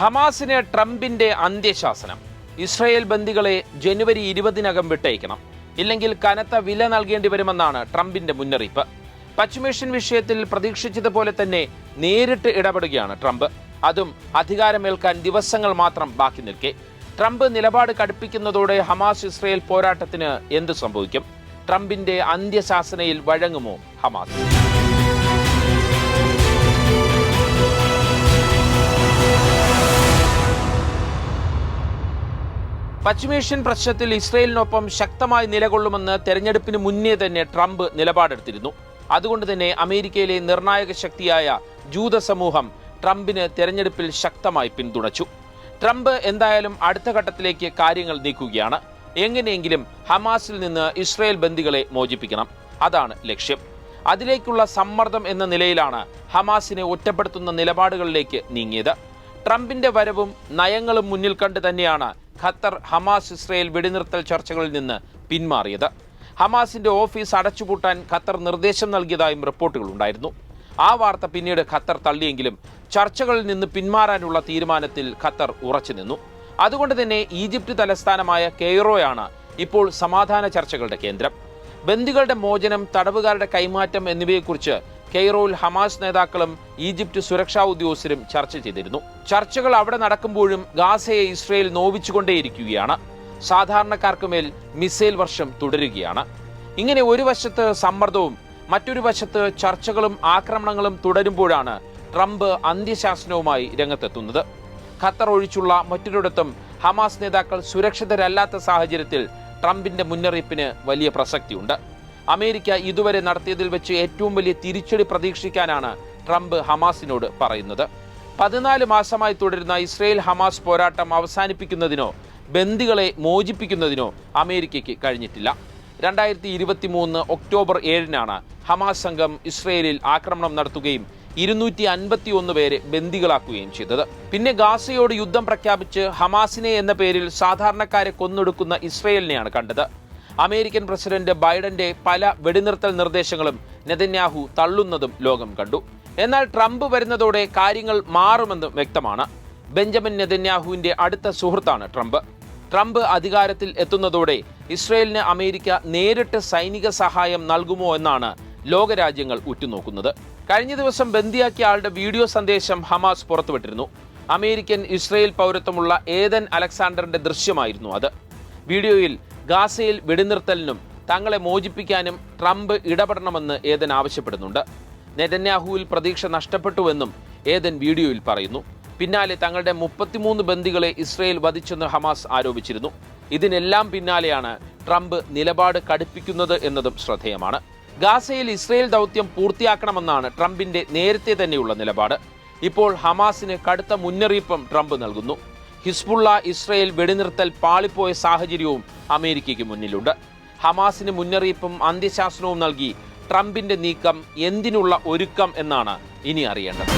ഹമാസിന് ട്രംപിന്റെ അന്ത്യശാസനം. ഇസ്രായേൽ ബന്ദികളെ ജനുവരി ഇരുപതിനകം വിട്ടയക്കണം. ഇല്ലെങ്കിൽ കനത്ത വില നൽകേണ്ടി വരുമെന്നാണ് ട്രംപിന്റെ മുന്നറിയിപ്പ്. പശ്ചിമേഷ്യൻ വിഷയത്തിൽ പ്രതീക്ഷിച്ചതുപോലെ തന്നെ നേരിട്ട് ഇടപെടുകയാണ് ട്രംപ്. അതും അധികാരമേൽക്കാൻ ദിവസങ്ങൾ മാത്രം ബാക്കി നിൽക്കെ. ട്രംപ് നിലപാട് കടുപ്പിക്കുന്നതോടെ ഹമാസ് ഇസ്രായേൽ പോരാട്ടത്തിന് എന്ത് സംഭവിക്കും? ട്രംപിന്റെ അന്ത്യശാസനയിൽ വഴങ്ങുമോ ഹമാസ്? പശ്ചിമേഷ്യൻ പ്രശ്നത്തിൽ ഇസ്രയേലിനൊപ്പം ശക്തമായി നിലകൊള്ളുമെന്ന് തെരഞ്ഞെടുപ്പിന് മുന്നേ തന്നെ ട്രംപ് നിലപാടെടുത്തിരുന്നു. അതുകൊണ്ട് തന്നെ അമേരിക്കയിലെ നിർണായക ശക്തിയായ ജൂത സമൂഹം ട്രംപിന് തെരഞ്ഞെടുപ്പിൽ ശക്തമായി പിന്തുണച്ചു. ട്രംപ് എന്തായാലും അടുത്ത ഘട്ടത്തിലേക്ക് കാര്യങ്ങൾ നീക്കുകയാണ്. എങ്ങനെയെങ്കിലും ഹമാസിൽ നിന്ന് ഇസ്രയേൽ ബന്ദികളെ മോചിപ്പിക്കണം. അതാണ് ലക്ഷ്യം. അതിലേക്കുള്ള സമ്മർദ്ദം എന്ന നിലയിലാണ് ഹമാസിനെ ഒറ്റപ്പെടുത്തുന്ന നിലപാടുകളിലേക്ക് നീങ്ങിയത്. ട്രംപിന്റെ വരവും നയങ്ങളും മുന്നിൽ കണ്ട് തന്നെയാണ് ഖത്തർ ഹമാസ് ഇസ്രയേൽ വെടിനിർത്തൽ ചർച്ചകളിൽ നിന്ന് പിന്മാറിയത്. ഹമാസിന്റെ ഓഫീസ് അടച്ചുപൂട്ടാൻ ഖത്തർ നിർദ്ദേശം നൽകിയതായും റിപ്പോർട്ടുകളുണ്ടായിരുന്നു ആ വാർത്ത പിന്നീട് ഖത്തർ തള്ളിയെങ്കിലും ചർച്ചകളിൽ നിന്ന് പിന്മാറാനുള്ള തീരുമാനത്തിൽ ഖത്തർ ഉറച്ചു നിന്നു. അതുകൊണ്ട് തന്നെ ഈജിപ്ത് തലസ്ഥാനമായ കെയ്റോയാണ് ഇപ്പോൾ സമാധാന ചർച്ചകളുടെ കേന്ദ്രം. ബന്ദികളുടെ മോചനം തടവുകാരുടെ കൈമാറ്റം എന്നിവയെക്കുറിച്ച് കെയ്റോയിൽ ഹമാസ് നേതാക്കളും ഈജിപ്റ്റ് സുരക്ഷാ ഉദ്യോഗസ്ഥരും ചർച്ച ചെയ്തിരുന്നു. ചർച്ചകൾ അവിടെ നടക്കുമ്പോഴും ഗാസയെ ഇസ്രയേൽ നോവിച്ചുകൊണ്ടേയിരിക്കുകയാണ്. സാധാരണക്കാർക്ക് മേൽ മിസൈൽ വർഷം തുടരുകയാണ്. ഇങ്ങനെ ഒരു വശത്ത് സമ്മർദ്ദവും മറ്റൊരു വശത്ത് ചർച്ചകളും ആക്രമണങ്ങളും തുടരുമ്പോഴാണ് ട്രംപ് അന്ത്യശാസനവുമായി രംഗത്തെത്തുന്നത്. ഖത്തർ ഒഴിച്ചുള്ള മറ്റൊരിടത്തും ഹമാസ് നേതാക്കൾ സുരക്ഷിതരല്ലാത്ത സാഹചര്യത്തിൽ ട്രംപിന്റെ മുന്നറിയിപ്പിന് വലിയ പ്രസക്തിയുണ്ട്. അമേരിക്ക ഇതുവരെ നടത്തിയതിൽ വെച്ച് ഏറ്റവും വലിയ തിരിച്ചടി പ്രതീക്ഷിക്കാനാണ് ട്രംപ് ഹമാസിനോട് പറയുന്നത്. പതിനാല് മാസമായി തുടരുന്ന ഇസ്രയേൽ ഹമാസ് പോരാട്ടം അവസാനിപ്പിക്കുന്നതിനോ ബന്ദികളെ മോചിപ്പിക്കുന്നതിനോ അമേരിക്കയ്ക്ക് കഴിഞ്ഞിട്ടില്ല. രണ്ടായിരത്തി ഇരുപത്തി മൂന്ന് ഒക്ടോബർ ഏഴിനാണ് ഹമാസ് സംഘം ഇസ്രയേലിൽ ആക്രമണം നടത്തുകയും ഇരുന്നൂറ്റി അൻപത്തി ഒന്ന് പേരെ ബന്ദികളാക്കുകയും ചെയ്തത്. പിന്നെ ഗാസയോട് യുദ്ധം പ്രഖ്യാപിച്ച് ഹമാസിനെ എന്ന പേരിൽ സാധാരണക്കാരെ കൊന്നൊടുക്കുന്ന ഇസ്രയേലിനെയാണ് കണ്ടത്. അമേരിക്കൻ പ്രസിഡന്റ് ബൈഡന്റെ പല വെടിനിർത്തൽ നിർദ്ദേശങ്ങളും നെതന്യാഹു തള്ളുന്നതും ലോകം കണ്ടു. എന്നാൽ ട്രംപ് വരുന്നതോടെ കാര്യങ്ങൾ മാറുമെന്ന് വ്യക്തമാണ്. ബെഞ്ചമിൻ നെതന്യാഹുവിന്റെ അടുത്ത സുഹൃത്താണ് ട്രംപ്. ട്രംപ് അധികാരത്തിൽ എത്തുന്നതോടെ ഇസ്രയേലിന് അമേരിക്ക നേരിട്ട് സൈനിക സഹായം നൽകുമോ എന്നാണ് ലോകരാജ്യങ്ങൾ ഉറ്റുനോക്കുന്നത്. കഴിഞ്ഞ ദിവസം ബന്ദിയാക്കിയ ആളുടെ വീഡിയോ സന്ദേശം ഹമാസ് പുറത്തുവിട്ടിരുന്നു. അമേരിക്കൻ ഇസ്രയേൽ പൗരത്വമുള്ള ഏതൻ അലക്സാണ്ടറിന്റെ ദൃശ്യമായിരുന്നു അത്. വീഡിയോയിൽ ഗാസയിൽ വെടിനിർത്തലിനും തങ്ങളെ മോചിപ്പിക്കാനും ട്രംപ് ഇടപെടണമെന്ന് ഏതൻ ആവശ്യപ്പെടുന്നുണ്ട്. നെതന്യാഹുവിൽ പ്രതീക്ഷ നഷ്ടപ്പെട്ടുവെന്നും ഏതൻ വീഡിയോയിൽ പറയുന്നു. പിന്നാലെ തങ്ങളുടെ മുപ്പത്തിമൂന്ന് ബന്ദികളെ ഇസ്രയേൽ വധിച്ചെന്ന് ഹമാസ് ആരോപിച്ചിരുന്നു. ഇതിനെല്ലാം പിന്നാലെയാണ് ട്രംപ് നിലപാട് കടുപ്പിക്കുന്നത് എന്നതും ശ്രദ്ധേയമാണ്. ഗാസയിൽ ഇസ്രയേൽ ദൗത്യം പൂർത്തിയാക്കണമെന്നാണ് ട്രംപിന്റെ നേരത്തെ തന്നെയുള്ള നിലപാട്. ഇപ്പോൾ ഹമാസിന് കടുത്ത മുന്നറിയിപ്പും ട്രംപ് നൽകുന്നു. ഹിസ്ബുള്ള ഇസ്രയേൽ വെടിനിർത്തൽ പാളിപ്പോയ സാഹചര്യവും അമേരിക്കയ്ക്ക് മുന്നിലുണ്ട്. ഹമാസിന് മുന്നറിയിപ്പും അന്ത്യശാസനവും നൽകി ട്രംപിന്റെ നീക്കം എന്തിനുള്ള ഒരുക്കം എന്നാണ് ഇനി അറിയേണ്ടത്.